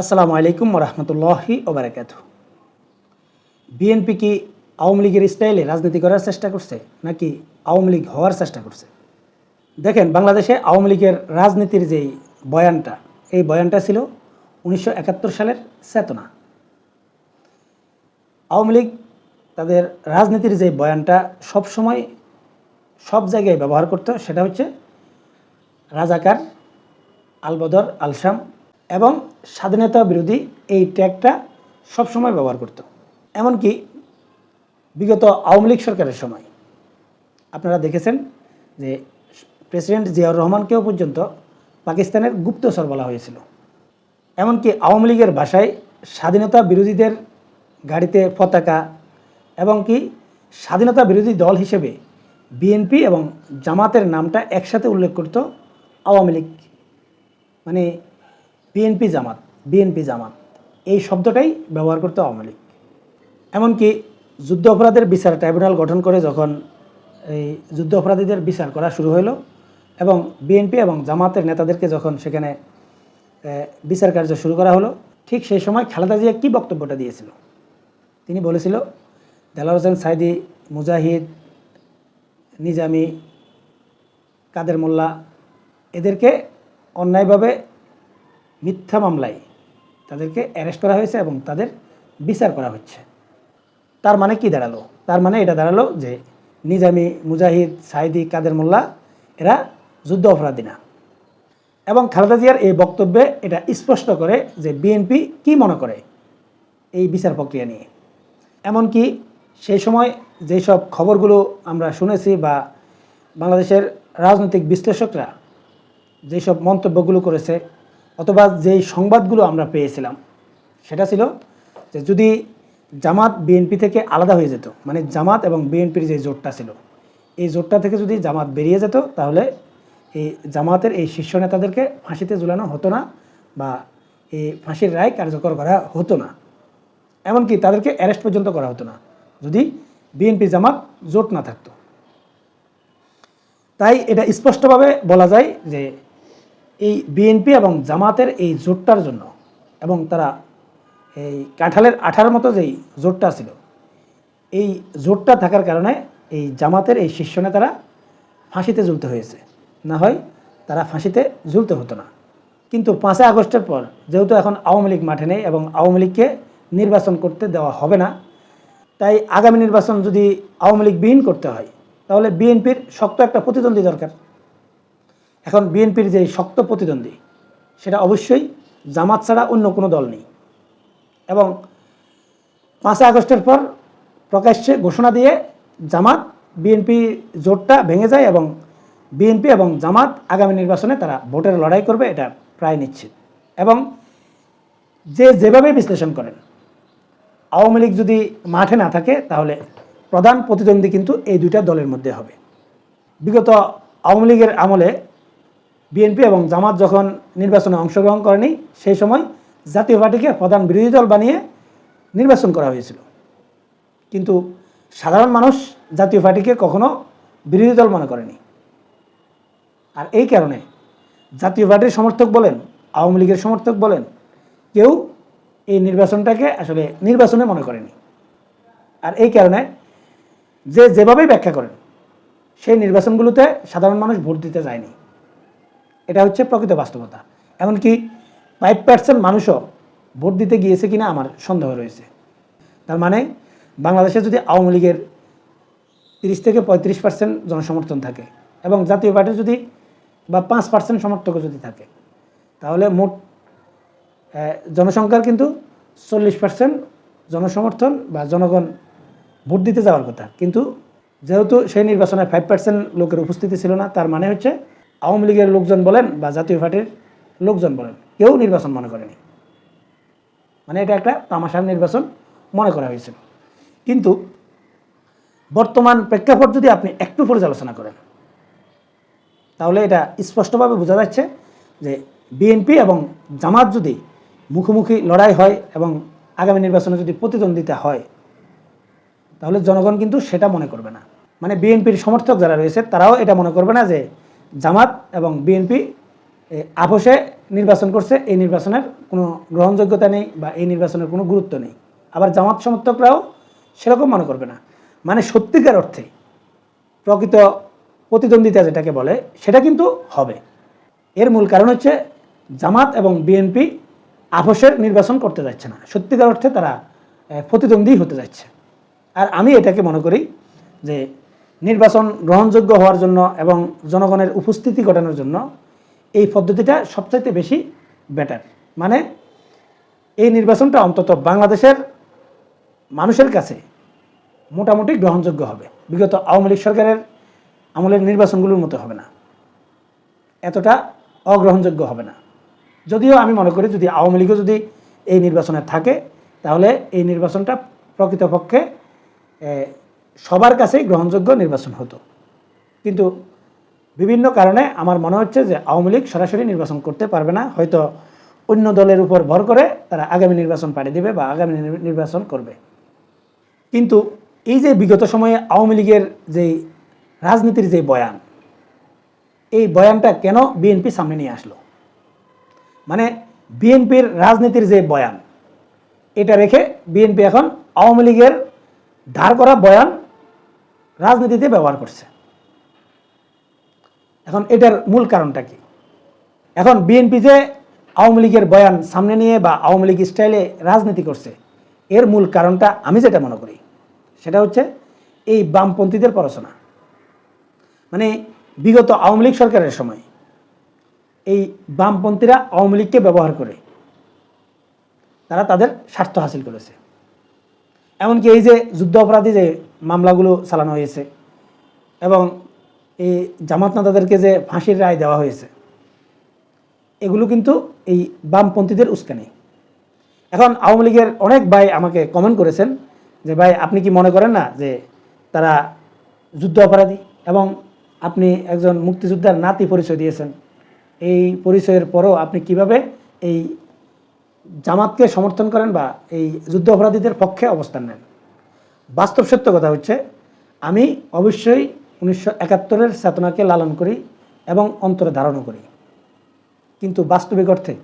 আসসালামু আলাইকুম রহমতুল্লাহি ওবরাকাত বিএনপি কি আওয়ামী লীগের স্টাইলে রাজনীতি করার চেষ্টা করছে নাকি আওয়ামী লীগ হওয়ার চেষ্টা করছে? দেখেন, বাংলাদেশে আওয়ামী লীগের রাজনীতির যেই বয়ানটা, এই বয়ানটা ছিল উনিশশো একাত্তর সালের চেতনা। আওয়ামী লীগ তাদের রাজনীতির যে বয়ানটা সবসময় সব জায়গায় ব্যবহার করতো, সেটা হচ্ছে, রাজাকার আলবদর আলসাম এবং স্বাধীনতা বিরোধী এই ট্যাগটা সবসময় ব্যবহার করত। এমনকি বিগত আওয়ামী লীগ সরকারের সময়। আপনারা দেখেছেন যে প্রেসিডেন্ট জিয়াউর রহমানকেও পর্যন্ত পাকিস্তানের গুপ্তচর বলা হয়েছিল। এমনকি আওয়ামী লীগের ভাষায় স্বাধীনতা বিরোধীদের গাড়িতে পতাকা এবং কি স্বাধীনতা বিরোধী দল হিসেবে বিএনপি এবং জামাতের নামটা একসাথে উল্লেখ করত আওয়ামী লীগ। মানে বিএনপি জামাত বিএনপি জামাত, এই শব্দটাই ব্যবহার করতে আওয়ামী লীগ। এমনকি যুদ্ধ অপরাধের বিচার ট্রাইব্যুনাল গঠন করে যখন এই যুদ্ধ অপরাধীদের বিচার করা শুরু হলো এবং বিএনপি এবং জামাতের নেতাদেরকে যখন সেখানে বিচার কার্য শুরু করা হলো, ঠিক সেই সময় খালেদা জিয়া কী বক্তব্যটা দিয়েছিল? তিনি বলেছিল দেলার হোসেন সাইদি, মুজাহিদ, নিজামি, কাদের মোল্লা, এদেরকে অন্যায়ভাবে মিথ্যা মামলায় তাদেরকে অ্যারেস্ট করা হয়েছে এবং তাদের বিচার করা হচ্ছে। তার মানে কি দাঁড়াল? তার মানে এটা দাঁড়াল যে নিজামি মুজাহিদ সাইদি কাদের মোল্লা এরা যুদ্ধ অপরাধী না। এবং খালেদা জিয়ার এই বক্তব্যে এটা স্পষ্ট করে যে বিএনপি কি মনে করে এই বিচার প্রক্রিয়া নিয়ে। এমনকি সেই সময় যেই সব খবরগুলো আমরা শুনেছি বা বাংলাদেশের রাজনৈতিক বিশ্লেষকরা যেসব মন্তব্যগুলো করেছে অথবা যেই সংবাদগুলো আমরা পেয়েছিলাম, সেটা ছিল যে যদি জামাত বিএনপি থেকে আলাদা হয়ে যেত মানে জামাত এবং বিএনপির যে জোটটা ছিল, এই জোটটা থেকে যদি জামাত বেরিয়ে যেত, তাহলে এই জামাতের এই শীর্ষ নেতাদেরকে ফাঁসিতে ঝুলানো হতো না বা এই ফাঁসির রায় কার্যকর করা হতো না। এমনকি তাদেরকে অ্যারেস্ট পর্যন্ত করা হতো না, যদি বিএনপি জামাত জোট না থাকতো। তাই এটা স্পষ্টভাবে বলা যায় যে এই বিএনপি এবং জামাতের এই জোটটার জন্য এবং তারা এই কাঁঠালের আঠার মতো যেই জোটটা ছিল, এই জোটটা থাকার কারণে এই জামাতের এই শীর্ষ নেতারা ফাঁসিতে ঝুলতে হয়েছে। না হয় তারা ফাঁসিতে ঝুলতে হতো না। কিন্তু পাঁচই আগস্টের পর যেহেতু এখন আওয়ামী লীগ মাঠে নেই এবং আওয়ামী লীগকে নির্বাচন করতে দেওয়া হবে না, তাই আগামী নির্বাচন যদি আওয়ামী লীগ বিহীন করতে হয়, তাহলে বিএনপির শক্ত একটা প্রতিদ্বন্দ্বী দরকার। এখন বিএনপির যে শক্ত প্রতিদ্বন্দ্বী, সেটা অবশ্যই জামাত ছাড়া অন্য কোনো দল নেই। এবং পাঁচই আগস্টের পর প্রকাশ্যে ঘোষণা দিয়ে জামাত বিএনপি জোটটা ভেঙে যায় এবং বিএনপি এবং জামাত আগামী নির্বাচনে তারা ভোটের লড়াই করবে, এটা প্রায় নিশ্চিত। এবং যে যেভাবে বিশ্লেষণ করেন, আওয়ামী লীগ যদি মাঠে না থাকে, তাহলে প্রধান প্রতিদ্বন্দ্বী কিন্তু এই দুইটা দলের মধ্যে হবে। বিগত আওয়ামী লীগের আমলে বিএনপি এবং জামাত যখন নির্বাচনে অংশগ্রহণ করেনি, সেই সময় জাতীয় পার্টিকে প্রধান বিরোধী দল বানিয়ে নির্বাচন করা হয়েছিল। কিন্তু সাধারণ মানুষ জাতীয় পার্টিকে কখনো বিরোধী দল মনে করেনি। আর এই কারণে জাতীয় পার্টির সমর্থক বলেন, আওয়ামী লীগের সমর্থক বলেন, কেউ এই নির্বাচনটাকে আসলে নির্বাচনে মনে করেনি। আর এই কারণে যে যেভাবেই ব্যাখ্যা করেন, সেই নির্বাচনগুলোতে সাধারণ মানুষ ভোট দিতে যায়নি। এটা হচ্ছে প্রকৃত বাস্তবতা। এমনকি ফাইভ পার্সেন্ট মানুষও ভোট দিতে গিয়েছে কিনা আমার সন্দেহ রয়েছে। তার মানে বাংলাদেশে যদি আওয়ামী লীগের তিরিশ থেকে পঁয়ত্রিশ পার্সেন্ট জনসমর্থন থাকে এবং জাতীয় পার্টি যদি বা পাঁচ পার্সেন্ট সমর্থক যদি থাকে, তাহলে মোট জনসংখ্যার কিন্তু চল্লিশ পার্সেন্ট জনসমর্থন বা জনগণ ভোট দিতে যাওয়ার কথা। কিন্তু যেহেতু সেই নির্বাচনে ফাইভ পার্সেন্ট লোকের উপস্থিতি ছিল না, তার মানে হচ্ছে আওয়ামী লীগের লোকজন বলেন বা জাতীয় পার্টির লোকজন বলেন, কেউ নির্বাচন মনে করেনি। মানে এটা একটা তামাশার নির্বাচন মনে করা হয়েছিল কিন্তু বর্তমান প্রেক্ষাপট যদি আপনি একটু পর্যালোচনা করেন, তাহলে এটা স্পষ্টভাবে বোঝা যাচ্ছে যে বিএনপি এবং জামাত যদি মুখোমুখি লড়াই হয় এবং আগামী নির্বাচনে যদি প্রতিদ্বন্দ্বিতা হয়, তাহলে জনগণ কিন্তু সেটা মনে করবে না। মানে বিএনপির সমর্থক যারা রয়েছে, তারাও এটা মনে করবে না যে জামাত এবং বিএনপি আপোষে নির্বাচন করছে, এই নির্বাচনের কোনো গ্রহণযোগ্যতা নেই বা এই নির্বাচনের কোনো গুরুত্ব নেই। আবার জামাত সমর্থকরাও সেরকম মনে করবে না। মানে সত্যিকার অর্থে প্রকৃত প্রতিদ্বন্দ্বিতা যেটাকে বলে, সেটা কিন্তু হবে। এর মূল কারণ হচ্ছে জামাত এবং বিএনপি আপোষের নির্বাচন করতে যাচ্ছে না। সত্যিকার অর্থে তারা প্রতিদ্বন্দ্বী হতে যাচ্ছে। আর আমি এটাকে মনে করি যে নির্বাচন গ্রহণযোগ্য হওয়ার জন্য এবং জনগণের উপস্থিতি ঘটানোর জন্য এই পদ্ধতিটা সবচাইতে বেশি বেটার মানে এই নির্বাচনটা অন্তত বাংলাদেশের মানুষের কাছে মোটামুটি গ্রহণযোগ্য হবে। বিগত আওয়ামী লীগ সরকারের আমলের নির্বাচনগুলোর মতো হবে না। এতটা অগ্রহণযোগ্য হবে না। যদিও আমি মনে করি যদি আওয়ামী লীগও যদি এই নির্বাচনে থাকে, তাহলে এই নির্বাচনটা প্রকৃতপক্ষে সবার কাছেই গ্রহণযোগ্য নির্বাচন হতো। কিন্তু বিভিন্ন কারণে আমার মনে হচ্ছে যে আওয়ামী লীগ সরাসরি নির্বাচন করতে পারবে না। হয়তো অন্য দলের উপর ভর করে তারা আগামী নির্বাচন পাঠিয়ে দেবে বা আগামী নির্বাচন করবে। কিন্তু এই যে বিগত সময়ে আওয়ামী লীগের যে রাজনীতির যে বয়ান, এই বয়ানটা কেন বিএনপি সামনে নিয়ে আসলো? মানে বিএনপির রাজনীতির যে বয়ান, এটা রেখে বিএনপি এখন আওয়ামী লীগের ধার করা বয়ান রাজনীতিতে ব্যবহার করছে। এখন এটার মূল কারণটা কি? এখন বিএনপি যে আওয়ামী লীগের বয়ান সামনে নিয়ে বা আওয়ামী লীগ স্টাইলে রাজনীতি করছে, এর মূল কারণটা আমি যেটা মনে করি, সেটা হচ্ছে এই বামপন্থীদের পড়াশোনা। মানে বিগত আওয়ামী লীগ সরকারের সময় এই বামপন্থীরা আওয়ামী লীগকে ব্যবহার করে তারা তাদের স্বার্থ হাসিল করেছে। এমনকি এই যে যুদ্ধ অপরাধী যে মামলাগুলো চালানো হয়েছে এবং এই জামাত নেতাদেরকে যে ফাঁসির রায় দেওয়া হয়েছে, এগুলো কিন্তু এই বামপন্থীদের উস্কানি। এখন আওয়ামী লীগের অনেক ভাই আমাকে কমেন্ট করেছেন যে, ভাই, আপনি কি মনে করেন না যে তারা যুদ্ধ অপরাধী এবং আপনি একজন মুক্তিযোদ্ধার নাতি পরিচয় দিয়েছেন? এই পরিচয়ের পরও আপনি কীভাবে এই জামাতকে সমর্থন করেন বা এই যুদ্ধ অপরাধীদের পক্ষে অবস্থান নেন। বাস্তব সত্য কথা হচ্ছে, আমি অবশ্যই উনিশশো একাত্তরের চেতনাকে লালন করি এবং অন্তরে ধারণও করি। কিন্তু বাস্তবিক অর্থে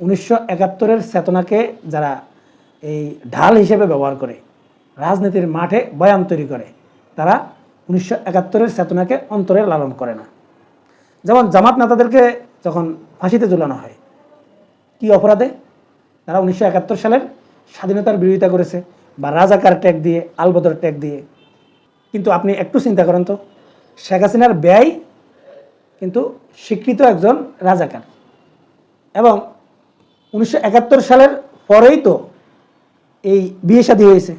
উনিশশো একাত্তরের চেতনাকে যারা এই ঢাল হিসেবে ব্যবহার করে, রাজনীতির মাঠে বয়ান তৈরি করে, তারা উনিশশো একাত্তরের চেতনাকে অন্তরে লালন করে না। যেমন জামাত নেতাদেরকে যখন ফাঁসিতে ঝুলানো হয়, কি অপরাধে? তারা উনিশশো একাত্তর সালের স্বাধীনতার বিরোধিতা করেছে বা রাজাকার ট্যাগ দিয়ে, আলবদর ট্যাগ দিয়ে। কিন্তু আপনি একটু চিন্তা করেন তো, শেখ হাসিনার ব্যয় কিন্তু স্বীকৃত একজন রাজাকার। এবং উনিশশো একাত্তর সালের পরেই তো এই বিয়ে শাদী হয়েছে।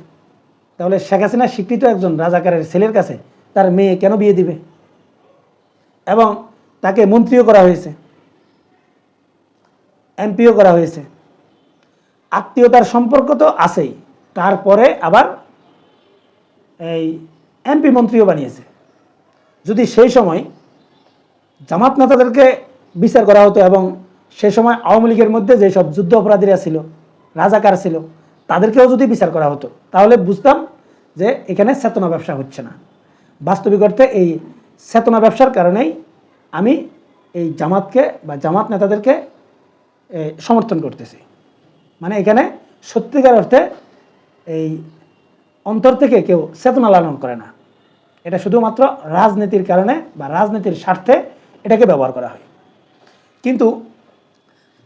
তাহলে শেখ হাসিনা স্বীকৃত একজন রাজাকারের ছেলের কাছে তার মেয়ে কেন বিয়ে দিবে? এবং তাকে মন্ত্রীও করা হয়েছে, এমপিও করা হয়েছে। আত্মীয়তার সম্পর্ক তো আছেই। তারপরে আবার এই এমপি মন্ত্রীও বানিয়েছে। যদি সেই সময় জামাত নেতাদেরকে বিচার করা হতো এবং সে সময় আওয়ামী লীগের মধ্যে যেসব যুদ্ধ অপরাধীরা ছিল, রাজাকার ছিল, তাদেরকেও যদি বিচার করা হতো, তাহলে বুঝতাম যে এখানে চেতনা ব্যবসা হচ্ছে না। বাস্তবিক অর্থে এই চেতনা ব্যবসার কারণেই আমি এই জামাতকে বা জামাত নেতাদেরকে সমর্থন করতেছি। মানে এখানে সত্যিকার অর্থে এই অন্তর থেকে কেউ চেতনা লালন করে না। এটা শুধুমাত্র রাজনীতির কারণে বা রাজনীতির স্বার্থে এটাকে ব্যবহার করা হয়। কিন্তু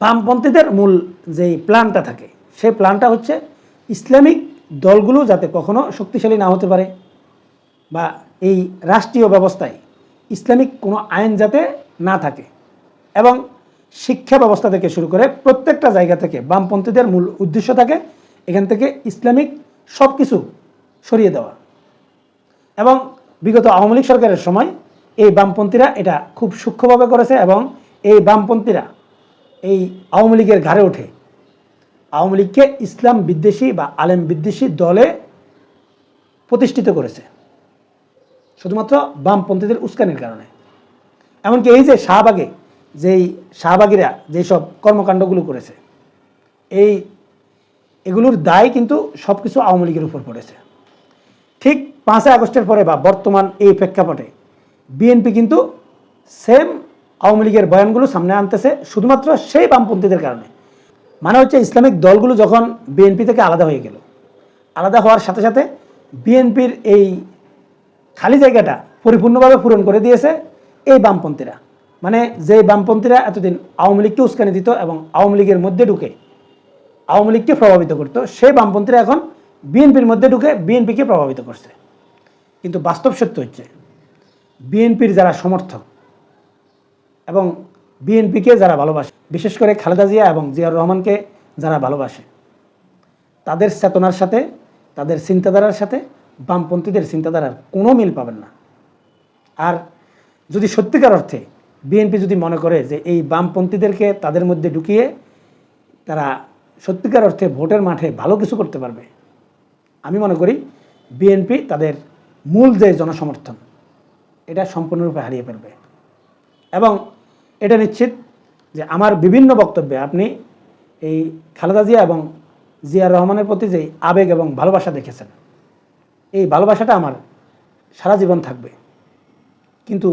বামপন্থীদের মূল যেই প্ল্যানটা থাকে সেই প্ল্যানটা হচ্ছে ইসলামিক দলগুলো যাতে কখনো শক্তিশালী না হতে পারে বা এই রাষ্ট্রীয় ব্যবস্থায় ইসলামিক কোনো আইন যাতে না থাকে। এবং শিক্ষা ব্যবস্থা থেকে শুরু করে প্রত্যেকটা জায়গা থেকে বামপন্থীদের মূল উদ্দেশ্য থাকে এখান থেকে ইসলামিক সব কিছু সরিয়ে দেওয়া। এবং বিগত আওয়ামী লীগ সরকারের সময় এই বামপন্থীরা এটা খুব সূক্ষ্মভাবে করেছে এবং এই বামপন্থীরা এই আওয়ামী লীগের ঘাড়ে ওঠে। আওয়ামী লীগকে ইসলাম বিদ্বেষী বা আলেম বিদ্বেষী দলে প্রতিষ্ঠিত করেছে। শুধুমাত্র বামপন্থীদের উস্কানির কারণে। এমনকি এই যে শাহবাগে যেই শাহবাগীরা যেসব কর্মকাণ্ডগুলো করেছে, এই এগুলোর দায় কিন্তু সব কিছু আওয়ামী লীগের উপর পড়েছে। ঠিক পাঁচই আগস্টের পরে বা বর্তমান এই প্রেক্ষাপটে বিএনপি কিন্তু সেম আওয়ামী লীগের বয়ানগুলো সামনে আনতেছে, শুধুমাত্র সেই বামপন্থীদের কারণে। মানে হচ্ছে ইসলামিক দলগুলো যখন বিএনপি থেকে আলাদা হয়ে গেল, আলাদা হওয়ার সাথে সাথে বিএনপির এই খালি জায়গাটা পরিপূর্ণভাবে পূরণ করে দিয়েছে এই বামপন্থীরা। মানে যে বামপন্থীরা এতদিন আওয়ামী লীগকে উস্কানি দিত এবং আওয়ামী লীগের মধ্যে ঢুকে আওয়ামী লীগকে প্রভাবিত করতো, সেই বামপন্থীরা এখন বিএনপির মধ্যে ঢুকে বিএনপিকে প্রভাবিত করছে। কিন্তু বাস্তব সত্য হচ্ছে, বিএনপির যারা সমর্থক এবং বিএনপিকে যারা ভালোবাসে, বিশেষ করে খালেদা জিয়া এবং জিয়াউর রহমানকে যারা ভালোবাসে, তাদের চেতনার সাথে, তাদের চিন্তাধারার সাথে বামপন্থীদের চিন্তাধারার কোনো মিল পাবেন না। আর যদি সত্যিকার অর্থে বিএনপি যদি মনে করে যে এই বামপন্থীদেরকে তাদের মধ্যে ঢুকিয়ে তারা সত্যিকার অর্থে ভোটের মাঠে ভালো কিছু করতে পারবে, আমি মনে করি বিএনপি তাদের মূল যে জনসমর্থন, এটা সম্পূর্ণরূপে হারিয়ে ফেলবে। এবং এটা নিশ্চিত যে আমার বিভিন্ন বক্তব্যে আপনি এই খালেদা জিয়া এবং জিয়ার রহমানের প্রতি যে আবেগ এবং ভালোবাসা দেখেছেন, এই ভালোবাসাটা আমার সারা জীবন থাকবে। কিন্তু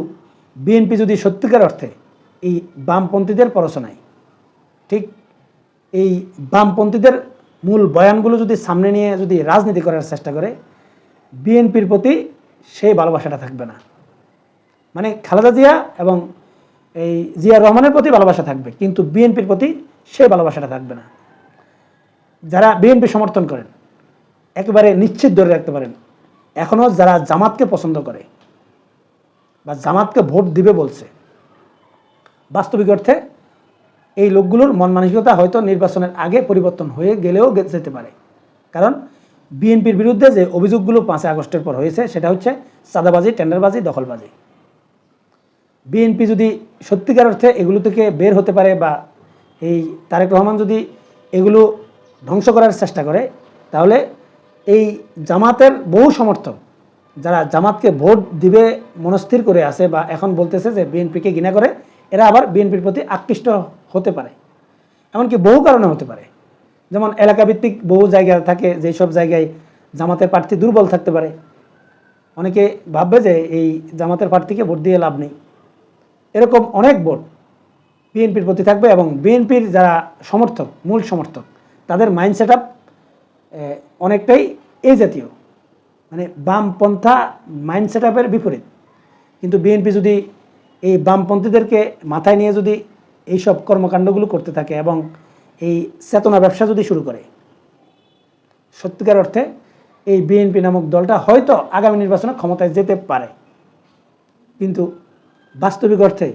বিএনপি যদি সত্যিকার অর্থে এই বামপন্থীদের পরশনায় ঠিক এই বামপন্থীদের মূল বয়ানগুলো যদি সামনে নিয়ে যদি রাজনীতি করার চেষ্টা করে, বিএনপির প্রতি সেই ভালোবাসাটা থাকবে না। মানে খালেদা জিয়া এবং এই জিয়া রহমানের প্রতি ভালোবাসা থাকবে, কিন্তু বিএনপির প্রতি সেই ভালোবাসাটা থাকবে না। যারা বিএনপি সমর্থন করেন, একেবারে নিশ্চিত ধরে রাখতে পারেন এখনও যারা জামাতকে পছন্দ করে বা জামাতকে ভোট দিবে বলছে। বাস্তবিক অর্থে এই লোকগুলোর মন মানসিকতা হয়তো নির্বাচনের আগে পরিবর্তন হয়ে গেলেও যেতে পারে। কারণ বিএনপির বিরুদ্ধে যে অভিযোগগুলো পাঁচই আগস্টের পর হয়েছে, সেটা হচ্ছে চাঁদাবাজি, টেন্ডারবাজি, দখলবাজি। বিএনপি যদি সত্যিকার অর্থে এগুলো থেকে বের হতে পারে বা এই তারেক রহমান যদি এগুলো ধ্বংস করার চেষ্টা করে, তাহলে এই জামাতের বহু সমর্থক যারা জামাতকে ভোট দিবে, মনস্থির করে আছে বা এখন বলতেছে যে বিএনপিকে ঘৃণা করে, এরা আবার বিএনপির প্রতি আকৃষ্ট হতে পারে। এমনকি বহু কারণে হতে পারে। যেমন এলাকাভিত্তিক বহু জায়গা থাকে যেই সব জায়গায় জামাতের প্রার্থী দুর্বল থাকতে পারে। অনেকে ভাববে যে এই জামাতের প্রার্থীকে ভোট দিয়ে লাভ নেই। এরকম অনেক ভোট বিএনপির প্রতি থাকবে এবং বিএনপির যারা সমর্থক, মূল সমর্থক, তাদের মাইন্ড সেট আপ অনেকটাই এই জাতীয়। মানে বামপন্থা মাইন্ড সেট আপের বিপরীত। কিন্তু বিএনপি যদি এই বামপন্থীদেরকে মাথায় নিয়ে যদি এইসব কর্মকাণ্ডগুলো করতে থাকে এবং এই চেতনা ব্যবসা যদি শুরু করে, সত্যিকার অর্থে এই বিএনপি নামক দলটা হয়তো আগামী নির্বাচনে ক্ষমতায় যেতে পারে। কিন্তু বাস্তবিক অর্থে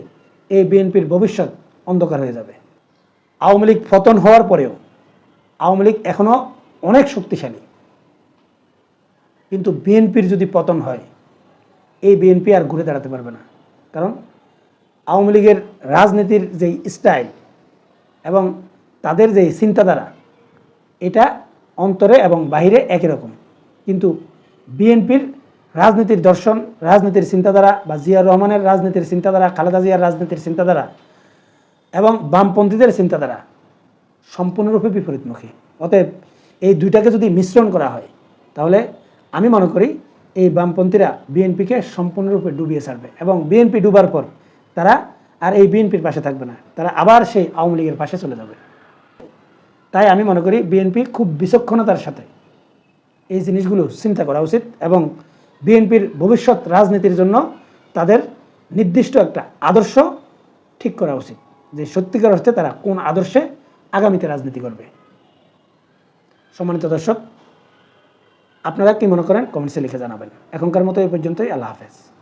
এই বিএনপির ভবিষ্যৎ অন্ধকার হয়ে যাবে। আওয়ামী লীগ পতন হওয়ার পরেও আওয়ামী লীগ এখনও অনেক শক্তিশালী। কিন্তু বিএনপির যদি পতন হয়, এই বিএনপি আর ঘুরে দাঁড়াতে পারবে না। কারণ আওয়ামী লীগের রাজনীতির যেই স্টাইল এবং তাদের যেই চিন্তাধারা, এটা অন্তরে এবং বাহিরে একই রকম। কিন্তু বিএনপির রাজনীতির দর্শন, রাজনীতির চিন্তাধারা বা জিয়াউর রহমানের রাজনীতির চিন্তাধারা, খালেদা জিয়ার রাজনীতির চিন্তাধারা এবং বামপন্থীদের চিন্তাধারা সম্পূর্ণরূপে বিপরীতমুখী। অতএব এই দুইটাকে যদি মিশ্রণ করা হয়, তাহলে আমি মনে করি এই বামপন্থীরা বিএনপিকে সম্পূর্ণরূপে ডুবিয়ে ছাড়বে এবং বিএনপি ডুবার পর তারা আর এই বিএনপির পাশে থাকবে না। তারা আবার সেই আওয়ামী লীগের পাশে চলে যাবে। তাই আমি মনে করি বিএনপি খুব বিচক্ষণতার সাথে এই জিনিসগুলো চিন্তা করা উচিত এবং বিএনপির ভবিষ্যৎ রাজনীতির জন্য তাদের নির্দিষ্ট একটা আদর্শ ঠিক করা উচিত যে সত্যিকার অর্থে তারা কোন আদর্শে আগামীতে রাজনীতি করবে। সম্মানিত দর্শক আপনারা কি মনে করেন? কমেন্টসে লিখে জানাবেন। এখনকার মতো এই পর্যন্তই আল্লাহ হাফেজ।